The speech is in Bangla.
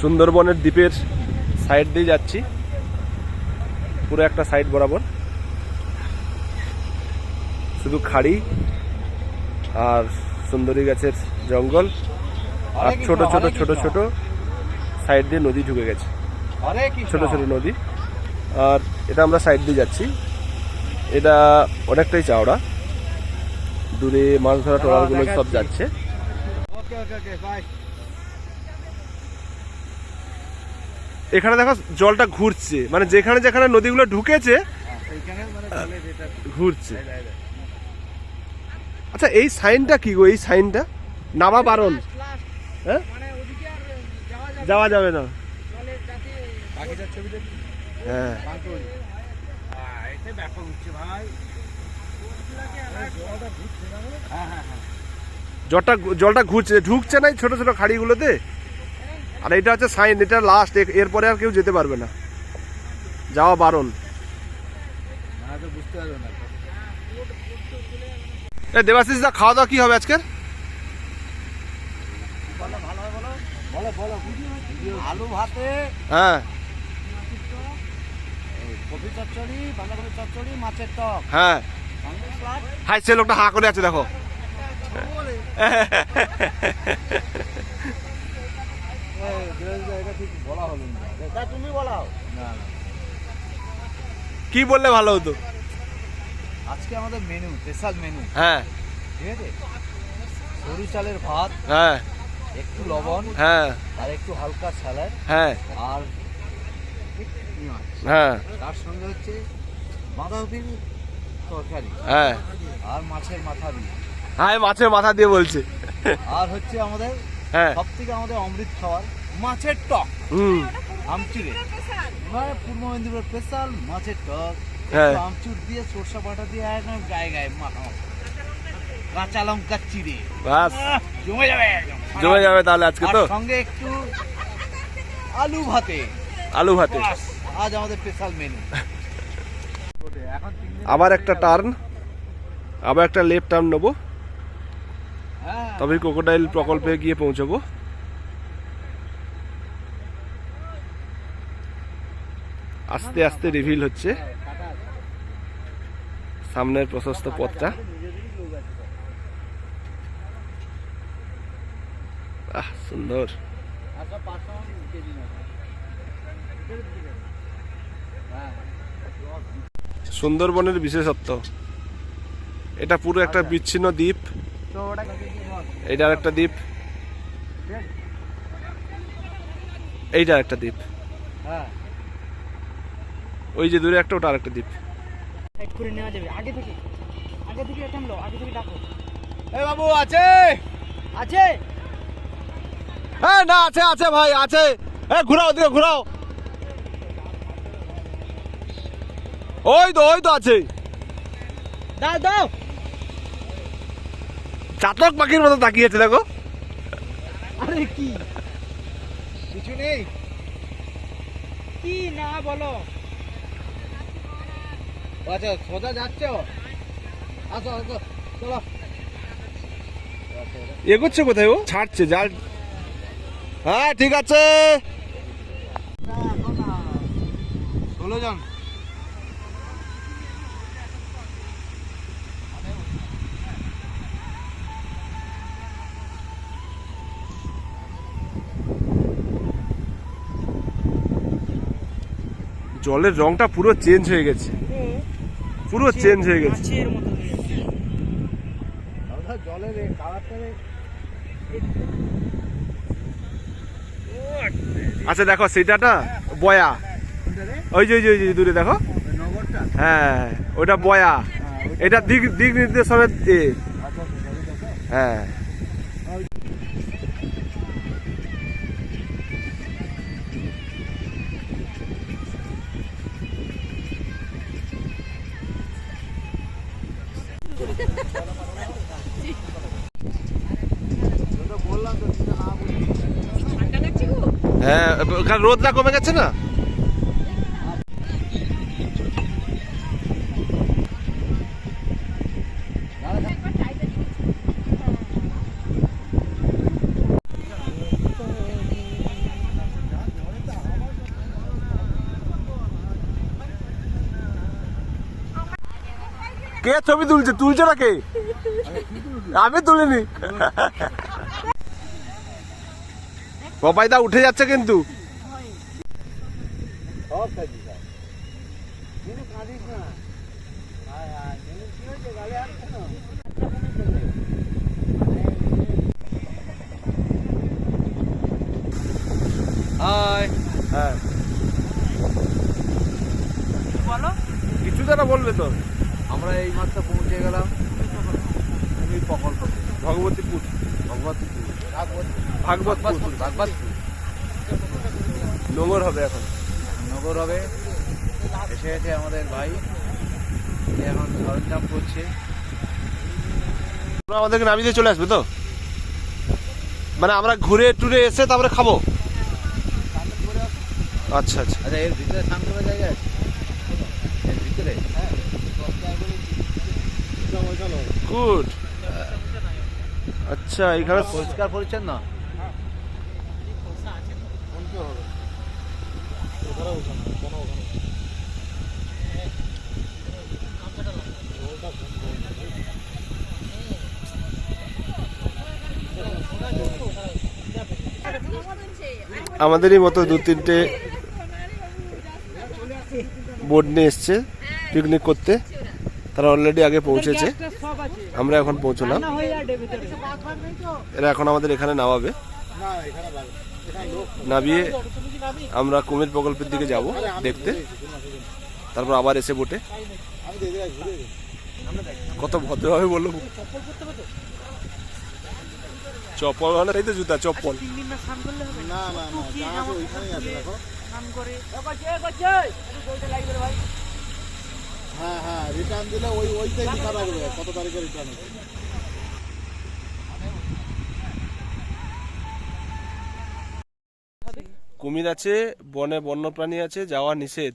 সুন্দরবনের দ্বীপের সাইড দিয়ে যাচ্ছি। পুরো একটা সাইড বরাবর। শুধু খাড়ি আর সুন্দরী গাছের জঙ্গল। আর ছোট ছোট ছোট ছোট সাইড দিয়ে নদী ঢুকে গেছে। ছোট ছোট নদী। আর এটা আমরা সাইড দিয়ে যাচ্ছি। এটা অনেকটাই চওড়া। দূরে মাছ ধরা ট্রলারগুলো সব যাচ্ছে। ওকে ওকে ওকে বাই এখানে দেখো জলটা ঘুরছে। মানে যেখানে যেখানে নদীগুলো ঢুকেছে, ঘুরছে। আচ্ছা এই সাইনটা কি গো? এই সাইনটা? নামা বারণ। হ্যাঁ? যাওয়া যাবে না। হ্যাঁ। জলটা জলটা ঘুরছে। ঢুকছে না ছোট ছোট খাড়িগুলোতে? আর এটা হচ্ছে সাইন, এটা লাস্ট এরপরে আর কেউ যেতে পারবে না। যাওয়া বারণ। দেবাশিস দা, খাওয়া দাওয়া কি হবে আজকের? হয়। হ্যাঁ। লোকটা হাঁ করে আছে, দেখো। কি বললে ভালো হতো? আজকে আমাদের মেনু স্পেশাল মেনু হ্যাঁ। ঠিক আছে? সরু চালের ভাত হ্যাঁ। একটু লবণ হ্যাঁ। আর একটু হালকা স্যালাড। হ্যাঁ। আর। হ্যাঁ। তার সঙ্গে হচ্ছে বাঁধাকপির তরকারি। হ্যাঁ। আর মাছের মাথা দিয়ে। হ্যাঁ মাছের মাথা দিয়ে বলছে। আর হচ্ছে আমাদের হ্যাঁ। সব থেকে আমাদের অমৃত খাবার মাছের টক। হুম। আমচুরে। এবার পূর্ব মেদিনীপুর স্পেশাল মাছের টক। হ্যাঁ। আমচুর দিয়ে সরষা বাটা দিয়ে একদম গায়ে গায়ে মাখাও কাঁচা লঙ্কা চিড়ে। বাস। জমে যাবে একদম। জমে যাবে তাহলে আজকে তো। সঙ্গে একটু আলু ভাতে। আলু ভাতে। আজ আমাদের স্পেশাল মেনু। আবার একটা টার্ন। আবার একটা লেফট টার্ন নেব। তবে ক্রোকোডাইল প্রকল্পে গিয়ে পৌঁছবো। আস্তে আস্তে রিভিল হচ্ছে। সামনের প্রশস্ত পথটা। আহ, সুন্দর। সুন্দরবনের বিশেষত্ব, এটা পুরো একটা বিচ্ছিন্ন দ্বীপ। এইটা একটা দ্বীপ। এইটা একটা দ্বীপ। হ্যাঁ ওই যে দূরে একটা ওটা আরেকটা দ্বীপ। করে নেওয়া যাবে। আগে থেকে আগে থেকে থামলো আগে থেকে ডাকো। এই বাবু আছে? আছে? হ্যাঁ না আছে আছে ভাই আছে। হ্যাঁ ঘুরাও দিকে ঘুরাও। ওই তো ওই তো আছে। দাও দাও। চাতক পাখির মতো তাকিয়েছে দেখো। আরে কি? কিছু নেই? কি না বলো? আচ্ছা সোজা যাচ্ছ? আসো আসো চলো। এগোচ্ছে কোথায় ও? ছাড়ছে জাল হ্যাঁ ঠিক আছে। ষোলো জন। জলের রংটা পুরো চেঞ্জ হয়ে গেছে। পুরো চেঞ্জ হয়ে গেছে। হয়ে জলের আচ্ছা দেখো সেটাটা বয়া। ওই যে ওই যে ওই যে দূরে দেখো। হ্যাঁ ওটা বয়া। এটা দিক দিক নির্দেশনের এ, আচ্ছা হ্যাঁ। হ্যাঁ রোদ রোদটা কমে গেছে না? কে ছবি তুলছে? তুলছে না কে আমি তুলিনি। হাত কেন হাই। হ্যাঁ। বলো। কিছু তারা বলবে তো। আমরা এই মাত্র পৌঁছে গেলাম। ভগবতীপুর। ভগবতীপুর। ভাগবতপুর ভাগবতপুর নোংর হবে এখন। নগর হবে। এসে গেছে আমাদের ভাই এখন সরঞ্জাম করছে। তোমরা আমাদেরকে নামিয়ে দিয়ে চলে আসবে তো? মানে আমরা ঘুরে টুরে এসে তারপরে খাব? আচ্ছা আচ্ছা। আচ্ছা এর ভিতরে স্নান করার জায়গা আছে? এর ভিতরে? গুড। আচ্ছা এখানে পরিষ্কার পরিচ্ছন্ন? আমাদেরই মতো দু তিনটে বোর্ড নিয়ে এসছে পিকনিক করতে। তারা অলরেডি আগে পৌঁছেছে। আমরা এখন পৌঁছলাম। এরা এখন আমাদের এখানে নামাবে। নামিয়ে আমরা কুমির প্রকল্পের দিকে যাব দেখতে। তারপর আবার এসে বোটে। কত ভদ্রভাবে বলল। চপ্পল মানে তাই তো জুতা, চপ্পল। হ্যাঁ হ্যাঁ রিটার্ন দিলে ওই ওইটাই কত তারিখে রিটার্ন কুমির আছে বনে বন্যপ্রাণী আছে যাওয়া নিষেধ।